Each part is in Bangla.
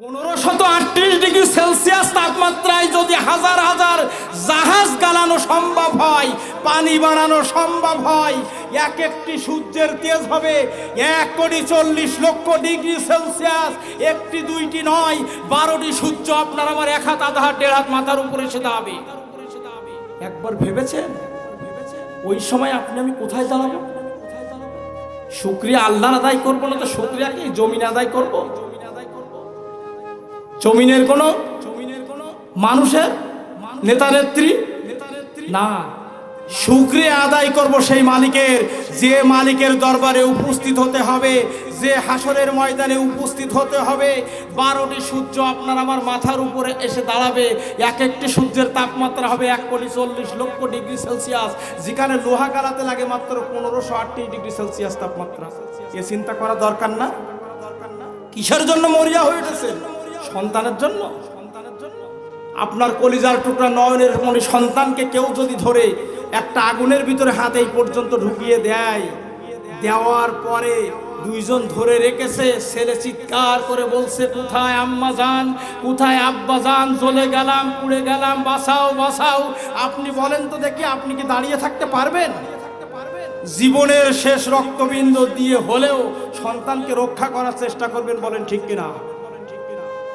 পনেরোশত আটত্রিশ ডিগ্রি সেলসিয়াস তাপমাত্রায় যদি হাজার হাজার জাহাজ গালানো সম্ভব হয়, পানি বানানো সম্ভব হয়, এক একটি সূর্যের তেজ হবে এক কোটি চল্লিশ লক্ষ ডিগ্রি সেলসিয়াস। একটি, দুইটি নয়, বারোটি সূর্য আপনার আমার এক হাত, আধা হাত, দেড় হাত মাথার উপরে এসে দাঁড়াবে একবার ভেবেছেন? ওই সময় আপনি আমি কোথায় দাঁড়াবো? শুক্রিয়া আল্লাহর আদায় করব না তো শুক্রিয়া কি জমিন আদায় করব? জমিনের কোনো মানুষের নেতা নেত্রী না। শুক্রিয়া আদায় করব সেই মালিকের। যে মালিকের দরবারে উপস্থিত হতে হবে, যে হাসরের ময়দানে উপস্থিত হতে হবে, বারোটি সূর্য আপনার আমার মাথার উপরে এসে দাঁড়াবে। এক একটি সূর্যের তাপমাত্রা হবে এক কোটি চল্লিশ লক্ষ ডিগ্রি সেলসিয়াস, যেখানে লোহা কালাতে লাগে মাত্র পনেরোশো আটত্রিশ ডিগ্রি সেলসিয়াস তাপমাত্রা। এ চিন্তা করা দরকার না। কিসের জন্য মরিয়া হয়ে উঠেছে সন্তানের জন্য? সন্তানের জন্য আপনার কলিজার টুকরা নয়নের মনে সন্তানকে কেউ যদি ধরে একটা আগুনের ভিতরে হাত এই পর্যন্ত ঢুকিয়ে দেয়, দেওয়ার পরে দুইজন ধরে রেখেছে, ছেলে চিৎকার করে বলছে, কোথায় আম্মা যান? কোথায় আব্বা যান? চলে গেলাম, পুড়ে গেলাম বাসাও বাসাও আপনি বলেন তো দেখি, আপনি কি দাঁড়িয়ে থাকতে পারবেন? জীবনের শেষ রক্তবিন্দু দিয়ে হলেও সন্তানকে রক্ষা করার চেষ্টা করবেন বলেন ঠিক কিনা?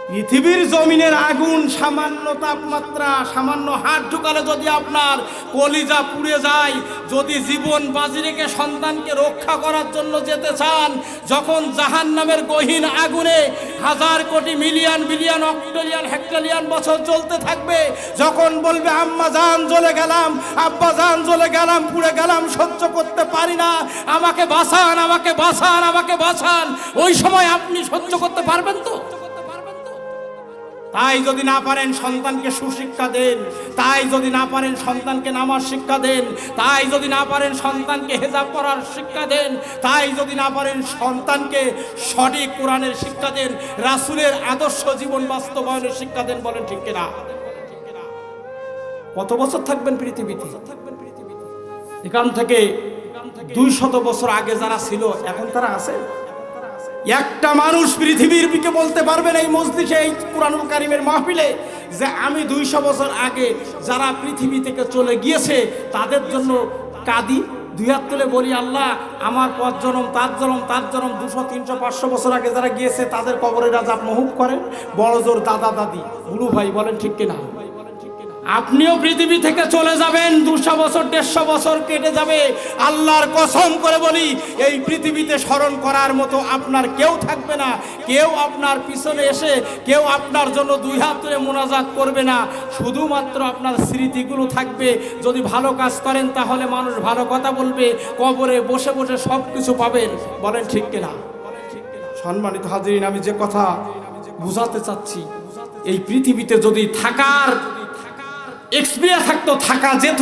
পৃথিবীর জমিনের আগুন সামান্য তাপমাত্রা, সামান্য হাত ঢুকালে যদি আপনার কলিজা পুড়ে যায়, যদি জীবন বাজি রেখে সন্তানকে রক্ষা করার জন্য যেতে চান, যখন জাহান নামের গহীন আগুনে হাজার কোটি মিলিয়ন, বিলিয়ন, অক্টোলিয়ান, হেক্টোলিয়ান বছর চলতে থাকবে, যখন বলবে, আম্মা জান, জ্বলে গেলাম, আব্বা জান, জ্বলে গেলাম, পুড়ে গেলাম, সহ্য করতে পারি না, আমাকে বাঁচান আমাকে বাঁচান আমাকে বাঁচান। ওই সময় আপনি সহ্য করতে পারবেন তো? তাই যদি না পারেন সন্তানকে সুশিক্ষা দেন, তাই যদি না পারেন সন্তানকে নামার শিক্ষা দেন, তাই যদি না পারেন সন্তানকে হেজাব করার শিক্ষা দেন, তাই যদি না পারেন সন্তানকে সঠিক কোরআনের শিক্ষা দেন, রাসুলের আদর্শ জীবন বাস্তবায়নের শিক্ষা দেন বলেন ঠিক কিনা? কত বছর থাকবেন পৃথিবীতে? এখান থেকে দুই শত বছর আগে যারা ছিল, এখন তারা আছে? একটা মানুষ পৃথিবীর দিকে বলতে পারবেন এই মসজিদে এই কোরআনুল কারিমের মাহফিলে যে আমি দুইশো বছর আগে যারা পৃথিবী থেকে চলে গিয়েছে, তাদের জন্য কাঁদি দুই হাত তুলে বলি, আল্লাহ, আমার পথ জনম তার জনম তার জনম, দুশো, তিনশো, পাঁচশো বছর আগে যারা গিয়েছে, তাদের কবরের রাজা মহুব করেন। বড় জোর দাদা দাদি গুরু ভাই বলেন ঠিক কিনা? আপনিও পৃথিবী থেকে চলে যাবেন, দুশো বছর, দেড়শো বছর কেটে যাবে। আল্লাহর কসম করে বলি, এই পৃথিবীতে স্মরণ করার মতো আপনার কেউ থাকবে না। কেউ আপনার পিছনে এসে, কেউ আপনার জন্য দুই হাত ধরে মোনাজাত করবে না। শুধুমাত্র আপনার স্মৃতিগুলো থাকবে। যদি ভালো কাজ করেন, তাহলে মানুষ ভালো কথা বলবে। কবরে বসে বসে সব কিছু পাবেন। বলেন ঠিক কিনা? সম্মানিত হাজিরিন, আমি যে কথা বুঝাতে চাচ্ছি, এই পৃথিবীতে যদি থাকার এক্সপিরিয়া থাকতো, থাকা যেত।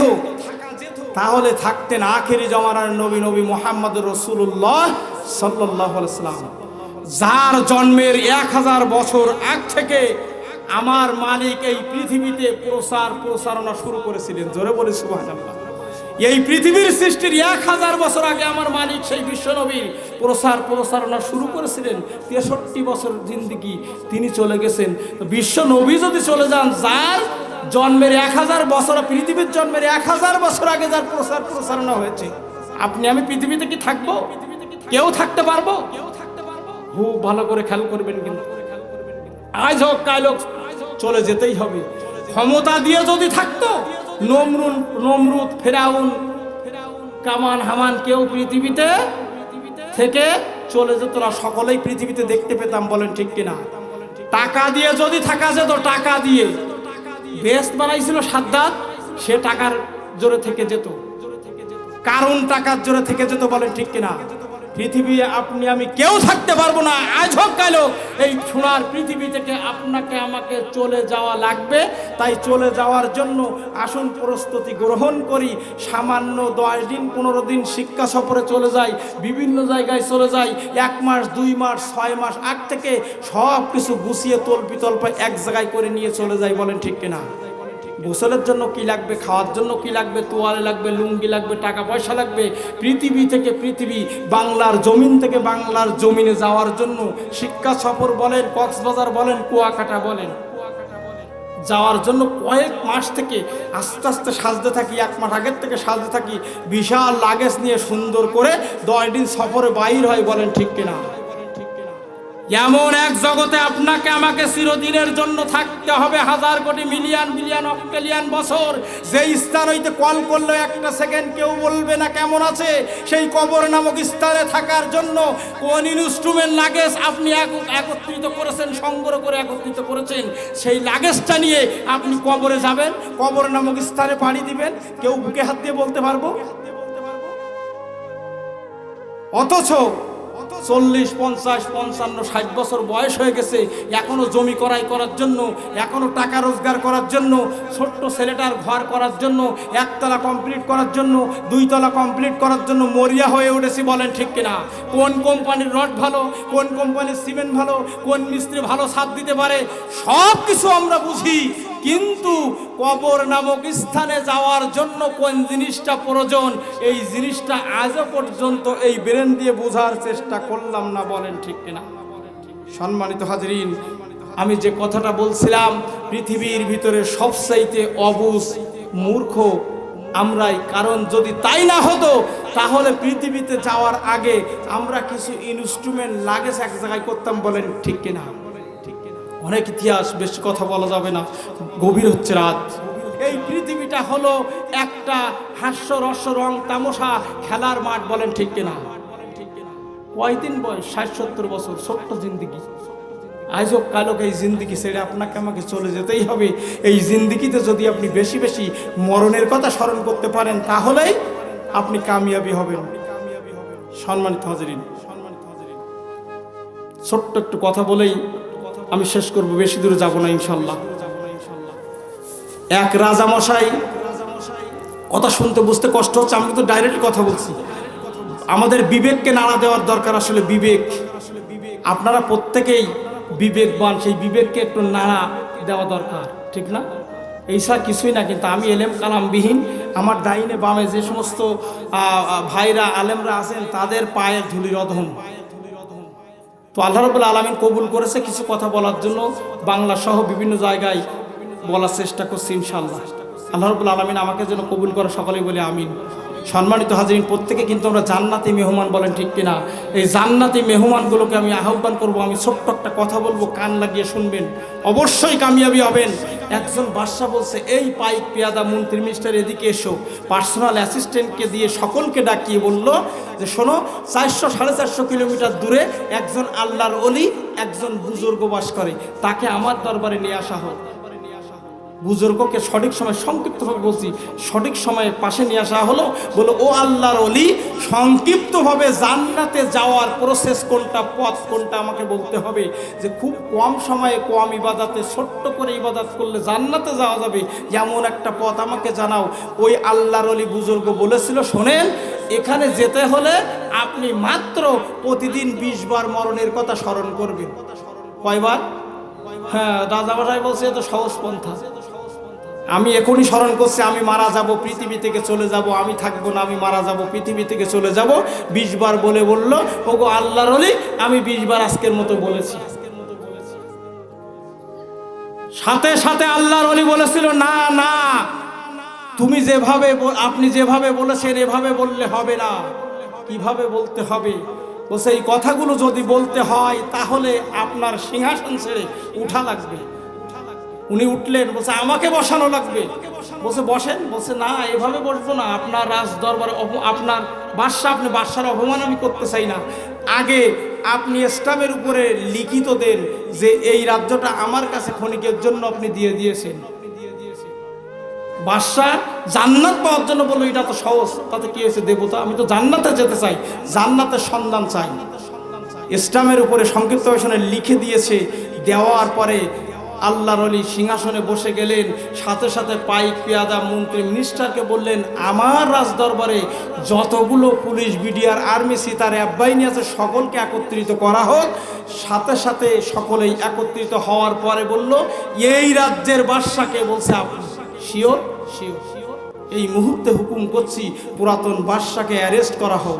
তাহলে থাকতেন আখেরি জমানার নবী নবী মোহাম্মদ রসুল্লাহ সাল্লাহ সাল্লাম। যার জন্মের এক হাজার বছর আগ থেকে আমার মালিক এই পৃথিবীতে প্রসার প্রসারণা শুরু করেছিলেন। জোরে বলে সুবাহ এই পৃথিবীর সৃষ্টির এক হাজার বছর আগে আমার মালিক সেই বিশ্বনবী প্রসার প্রসারণা শুরু করেছিলেন, তেষট্টি বছর জিন্দিগি তিনি চলে গেছেন। তো বিশ্ব নবী যদি চলে যান, যার জন্মের এক হাজার বছর, পৃথিবীর জন্মের এক হাজার বছর আগে যার প্রসার প্রসারণা হয়েছে, আপনি, আমি পৃথিবীতে কি থাকব? কেউ থাকতে পারব? খুব ভালো করে খেয়াল করবেন কিন্তু। আজ হোক, কাল হোক, চলে যেতেই হবে। ক্ষমতা দিয়ে যদি থাকতো নমরুন, নমরুদ, ফেরাউন, কামান, হামান, কেউ পৃথিবীতে থেকে চলে যেত না। সকলেই পৃথিবীতে দেখতে পেতাম, বলেন ঠিক কিনা। টাকা দিয়ে যদি থাকা যেত, টাকা দিয়ে। বেস্ট বানাইছিল সাদ্দাত, সে টাকার জোরে থেকে যেত। কারণ টাকার জোরে থেকে যেত, বলেন ঠিক কিনা। পৃথিবী আপনি, আমি কেউ থাকতে পারব না। আজ হোক কাল এই সোনার পৃথিবী থেকে আপনাকে আমাকে চলে যাওয়া লাগবে। তাই চলে যাওয়ার জন্য আসুন প্রস্তুতি গ্রহণ করি। সামান্য দশ দিন, পনেরো দিন শিক্ষা সফরে চলে যাই, বিভিন্ন জায়গায় চলে যাই। এক মাস, দুই মাস, ছয় মাস, আগ থেকে সব কিছু গুছিয়ে, তল্পি তল্পা এক জায়গায় করে নিয়ে চলে যাই, বলেন ঠিক কিনা? গোসলের জন্য কি লাগবে, খাওয়ার জন্য কি লাগবে, তোয়ালে লাগবে, লুঙ্গি লাগবে, টাকা পয়সা লাগবে? পৃথিবী থেকে পৃথিবী, বাংলার জমিন থেকে বাংলার জমিনে যাওয়ার জন্য শিক্ষা সফর বলেন, কক্সবাজার বলেন, কুয়াকাটা বলেন। যাওয়ার জন্য কয়েক মাস থেকে আস্তে আস্তে সাজতে থাকি, এক মাস আগের থেকে সাজতে থাকি, বিশাল লাগেজ নিয়ে সুন্দর করে দশ দিন সফরে বাইর হয় বলেন ঠিক কিনা? এমন এক জগতে আপনাকে আমাকে চিরদিনের জন্য থাকতে হবে। হাজার কোটি মিলিয়ন বিলিয়ন অক্টেলিয়ান বছর। যেই স্থান হইতে কল করলে, একটা সেকেন্ড কেউ বলবে না কেমন আছে। সেই কবর নামক স্থানে থাকার জন্য কোন ইনস্ট্রুমেন্ট লাগেজ আপনি একত্রিত করেছেন, সংগ্রহ করে একত্রিত করেছেন। সেই লাগেজটা নিয়ে আপনি কবরে যাবেন, কবর নামক স্থানে পাড়ি দিবেন। কেউ বুকে হাত দিয়ে বলতে পারব? অথচ চল্লিশ, পঞ্চাশ, পঞ্চান্ন, ষাট বছর বয়স হয়ে গেছে। এখনও জমি করাই করার জন্য, এখনও টাকা রোজগার করার জন্য, ছোট্ট ছেলেটার ঘর করার জন্য, একতলা কমপ্লিট করার জন্য, দুইতলা কমপ্লিট করার জন্য মরিয়া হয়ে উঠেছি বলেন ঠিক কিনা? কোন কোম্পানির রড ভালো, কোন কোম্পানির সিমেন্ট ভালো, কোন মিস্ত্রি ভালো সাথ দিতে পারে? সব কিছু আমরা বুঝি। কিন্তু কবর নামক স্থানে যাওয়ার জন্য কোন জিনিসটা প্রয়োজন? এই জিনিসটা আজও পর্যন্ত এই ব্রেন দিয়ে বোঝার চেষ্টা করলাম না, বলেন ঠিক কিনা? সম্মানিত হাজরিন, আমি যে কথাটা বলছিলাম, পৃথিবীর ভিতরে সবচাইতে অবুজ মূর্খ আমরাই। কারণ যদি তাই না হতো, তাহলে পৃথিবীতে যাওয়ার আগে আমরা কিছু ইনস্ট্রুমেন্ট লাগেজ এক জায়গায় করতাম, বলেন ঠিক কিনা? অনেক ইতিহাস, বেশি কথা বলা যাবে না। গভীর হচ্ছে রাত। এই পৃথিবীটা হলো একটা হাস্য রস রং তামসা খেলার মাঠ বলেন ঠিক কিনা। কয়দিন বয়স? ষাট, সত্তর বছর। ছোট্ট জিন্দিগি। আজও কালক এই জিন্দিগি ছেড়ে আপনাকে আমাকে চলে যেতেই হবে। এই জিন্দিগিতে যদি আপনি বেশি বেশি মরণের কথা স্মরণ করতে পারেন, তাহলেই আপনি কামিয়াবি হবেন। সম্মানিত হাজরিন, ছোট্ট একটু কথা বলেই আমি শেষ করব, বেশি দূরে যাব না ইনশাল্লাহ। এক রাজা মশাই, কথা শুনতে বুঝতে কষ্ট হচ্ছে, আমি তো ডাইরেক্ট কথা বলছি। আমাদের বিবেককে নাড়া দেওয়ার দরকার আসলে বিবেক। আপনারা প্রত্যেকেই বিবেকবান, সেই বিবেককে একটু নাড়া দেওয়া দরকার, ঠিক না? এই স্যার কিছুই না, কিন্তু আমি এলেম কালামবিহীন, আমার ডাইনে বামে যে সমস্ত ভাইরা, আলেমরা আছেন, তাদের পায়ের ধুলির অধম। তো আল্লাহ রবুল আলমিন কবুল করেছে কিছু কথা বলার জন্য। বাংলা সহ বিভিন্ন জায়গায় বলার চেষ্টা করছি ইনশাল্লাহ আল্লাহ রবুল আলমিন আমাকে যেন কবুল করে সকলেই বলে আমিন। সম্মানিত হাজিরিন, প্রত্যেকে কিন্তু আমরা জান্নাতি মেহমান বলেন ঠিক কিনা? এই জান্নাতি মেহমানগুলোকে আমি আহ্বান করব, আমি ছোট্ট একটা কথা বলব, কান লাগিয়ে শুনবেন। অবশ্যই কামিয়াবি হবেন। একজন বাদশাহ বলছে, এই পাইক পেয়াদা মন্ত্রী মিনিস্টার এদিকে এসো। পার্সোনাল অ্যাসিস্ট্যান্টকে দিয়ে সকলকে ডাকিয়ে বলল যে শোনো, চারশো, সাড়ে চারশো কিলোমিটার দূরে একজন আল্লাহর অলি একজন বুজুর্গ বাস করে। তাকে আমার দরবারে নিয়ে আসা হোক। বুজুর্গকে সঠিক সময় সংক্ষিপ্তভাবে বলছি, সঠিক সময়ে পাশে নিয়ে আসা হলো, বলো, ও আল্লাহর অলি সংক্ষিপ্তভাবে জান্নাতে যাওয়ার প্রসেস কোনটা, পথ কোনটা আমাকে বলতে হবে? যে খুব কম সময়ে, কম ইবাদাতে, ছোট্ট করে ইবাদাত করলে জান্নাতে যাওয়া যাবে, এমন একটা পথ আমাকে জানাও। ওই আল্লাহর অলি বুজুর্গ বলেছিল, শোনেন, এখানে যেতে হলে আপনি মাত্র প্রতিদিন বিশ বার মরণের কথা স্মরণ করবেন। কয়বার? হ্যাঁ রাজাবাসাই বলছে, এ তো সহজ পন্থা। আমি এখনই স্মরণ করছি, আমি মারা যাব, পৃথিবী থেকে চলে যাব, আমি থাকব না, আমি মারা যাব, পৃথিবী থেকে চলে যাব। বিশ বার বলে বলল, ওগো আল্লাহর অলি আমি বিশ বার আজকের মতো বলেছি। সাথে সাথে আল্লাহর অলি বলেছিল, না না, তুমি যেভাবে আপনি যেভাবে বলেছেন, এভাবে বললে হবে না। কীভাবে বলতে হবে? বলছে, এই কথাগুলো যদি বলতে হয়, তাহলে আপনার সিংহাসন ছেড়ে উঠা লাগবে। উনি উঠলেন, বলছে, আমাকে বসানো লাগবে। বলছে, বসেন। বলছে, না, এভাবে বসবো না। আপনার রাজ দরবার আপনার বাদশা আপনি বাদশার অপমান আমি করতে চাই না। আগে আপনি স্টামের উপরে লিখিত দেন যে এই রাজ্যটা আমার কাছে ক্ষণিকের জন্য আপনি দিয়ে দিয়েছেন। বাদশাহ জান্নাত পাওয়ার জন্য বলল, এটা তো সহজ। তাতে কি হয়েছে, দেবতা? আমি তো জান্নাতে যেতে চাই। জান্নাতের সন্ধান চাই। ইসলামের উপরে সংক্ষিপ্ত লিখে দিয়েছে, দেওয়ার পরে আল্লাহর অলি সিংহাসনে বসে গেলেন, সাথে সাথে পাইক পেয়াদা মন্ত্রী মিনিস্টারকে বললেন, আমার রাজদরবারে যতগুলো পুলিশ, বিডিআর, আর্মি, সিতার অ্যাবাহিনী আছে, সকলকে একত্রিত করা হোক। সাথে সাথে সকলেই একত্রিত হওয়ার পরে বলল, এই রাজ্যের বাদশাকে বলছে শিওর? শিওর। এই মুহূর্তে হুকুম করছি, পুরাতন বাদশাকে অ্যারেস্ট করা হোক।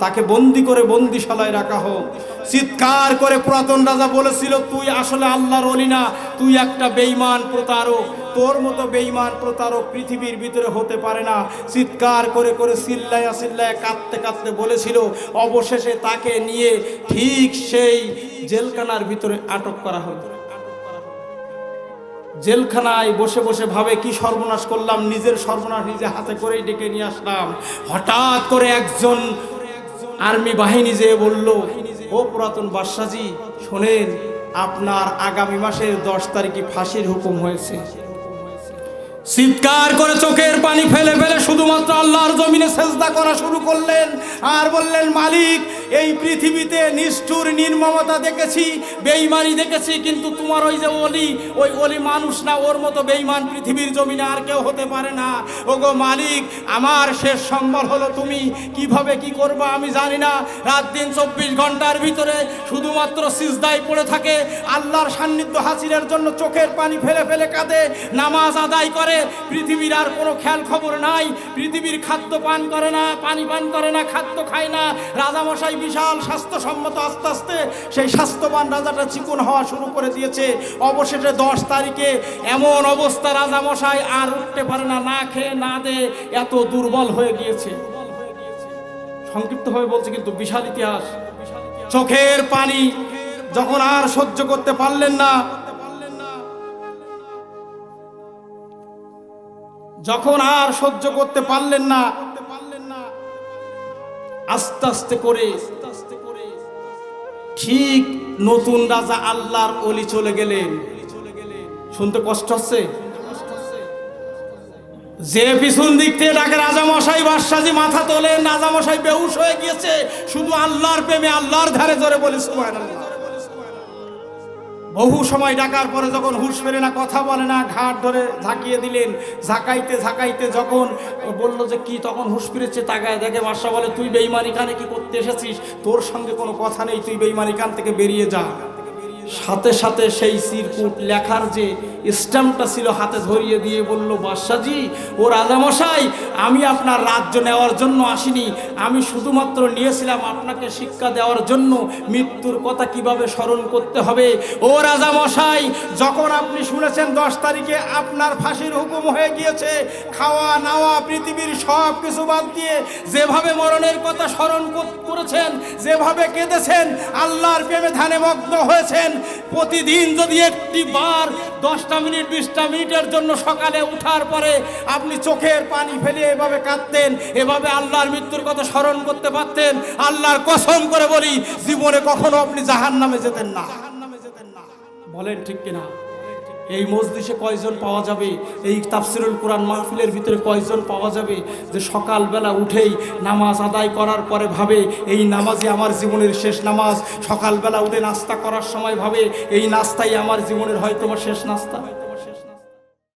তাকে বন্দি করে বন্দিশালায় রাখা হোক। চিৎকার করে পুরাতন রাজা বলেছিল, তুই আসলে আল্লাহর অলি না, তুই একটা বেইমান প্রতারক। তোর মতো বেইমান প্রতারক পৃথিবীর ভিতরে হতে পারে না। চিৎকার করে করে চিল্লায়া চিল্লায়া কাঁদতে কাঁদতে বলেছিল, অবশেষে তাকে নিয়ে ঠিক সেই জেলখানার ভিতরে আটক করা হলো। জেলখানায় বসে বসে ভাবে, কি সর্বনাশ করলাম, নিজের সর্বনাশ নিজে হাতে করেই ডেকে নিয়ে আসলাম। হঠাৎ করে একজন আর্মি বাহিনী যেয়ে বলল, ও পুরাতন বাদশাজি শোনেন, আপনার আগামী মাসের দশ তারিখে ফাঁসির হুকুম হয়েছে। চিৎকার করে চোখের পানি ফেলে ফেলে শুধুমাত্র আল্লাহর জমিনে সেজদা করা শুরু করলেন। আর বললেন, মালিক, এই পৃথিবীতে নিষ্ঠুর, নির্মমতা দেখেছি বেইমানি দেখেছি, কিন্তু তোমার ওই যে অলি ওই অলি মানুষ না, ওর মতো বেইমান পৃথিবীর জমিনে আর কেউ হতে পারে না। ওগো মালিক, আমার শেষ সম্বল হলো তুমি। কীভাবে কি করবা আমি জানি না। রাত দিন চব্বিশ ঘণ্টার ভিতরে শুধুমাত্র সিজদায় পড়ে থাকে। আল্লাহর সান্নিধ্য হাসিলের জন্য চোখের পানি ফেলে ফেলে কাঁদে, নামাজ আদায় করে পৃথিবীর আর কোনো খেয়াল খবর নাই। পৃথিবীর খাদ্য পান করে না, পানি পান করে না, খাদ্য খায় না। রাজামশাই বিশাল স্বাস্থ্যসম্মত আস্তে আস্তে সেই স্বাস্থ্যবান রাজাটা চিকন হওয়া শুরু করে দিয়েছে। অবশেষে দশ তারিখে এমন অবস্থা রাজামশাই আর উঠতে পারে না না খেয়ে, না দে এত দুর্বল হয়ে গিয়েছে। সংক্ষিপ্তভাবে বলছে কিন্তু বিশাল ইতিহাস। চোখের পানি যখন আর সহ্য করতে পারলেন না যখন আর সহ্য করতে পারলেন না, আস্তে আস্তে করে ঠিক নতুন রাজা আল্লাহর অলি চলে গেলেন। শুনতে কষ্ট হচ্ছে? যে পিছন দিক থেকে ডাকে, রাজামশাই বাদশাজি মাথা তোলেন। রাজামশাই বেহুশ হয়ে গিয়েছে। শুধু আল্লাহর প্রেমে আল্লাহর ধারে ধরে বলে, সুবহানাল্লাহ। বহু সময় ডাকার পরে যখন হুশ ফেরে না কথা বলে না, ঘাট ধরে ঝাঁকিয়ে দিলেন। ঝাঁকাইতে ঝাঁকাইতে যখন বলল যে, কি তখন হুশ ফিরেছে? তাকায় দেখে বাদশা বলে, তুই বেইমানি খানে কি করতে এসেছিস? তোর সঙ্গে কোনো কথা নেই, তুই বেইমানি খান থেকে বেরিয়ে যা। সাথে সাথে সেই সিরকুট লেখার যে স্ট্যাম্পটা ছিল হাতে ধরিয়ে দিয়ে বলল বাদশাজি ও রাজামশাই, আমি আপনার রাজ্য নেওয়ার জন্য আসিনি। আমি শুধুমাত্র নিয়েছিলাম আপনাকে শিক্ষা দেওয়ার জন্য। মৃত্যুর কথা কীভাবে স্মরণ করতে হবে? ও রাজামশাই, যখন আপনি শুনেছেন দশ তারিখে আপনার ফাঁসির হুকুম হয়ে গিয়েছে, খাওয়া, নাওয়া, পৃথিবীর সব কিছু বাদ দিয়ে যেভাবে মরণের কথা স্মরণ করেছেন, যেভাবে কেঁদেছেন, আল্লাহর প্রেমে ধ্যানে মগ্ন হয়েছেন প্রতিদিন যদি একটি বার দশটা মিনিট, বিশটা মিনিটের জন্য সকালে উঠার পরে আপনি চোখের পানি ফেলে এভাবে কাঁদতেন, এভাবে আল্লাহর মৃত্যুর কথা স্মরণ করতে পারতেন, আল্লাহর কসম করে বলি, জীবনে কখনো আপনি জাহান নামে যেতেন না। বলেন ঠিক কিনা? এই মসজিষে কয়জন পাওয়া যাবে? এই তাফসিরুল কোরআন মাহফিলের ভিতরে কয়জন পাওয়া যাবে? যে সকালবেলা উঠেই নামাজ আদায় করার পরে ভাবে, এই নামাজই আমার জীবনের শেষ নামাজ। সকালবেলা উঠে নাস্তা করার সময় ভাবে, এই নাস্তাই আমার জীবনের হয়তো শেষ নাস্তা।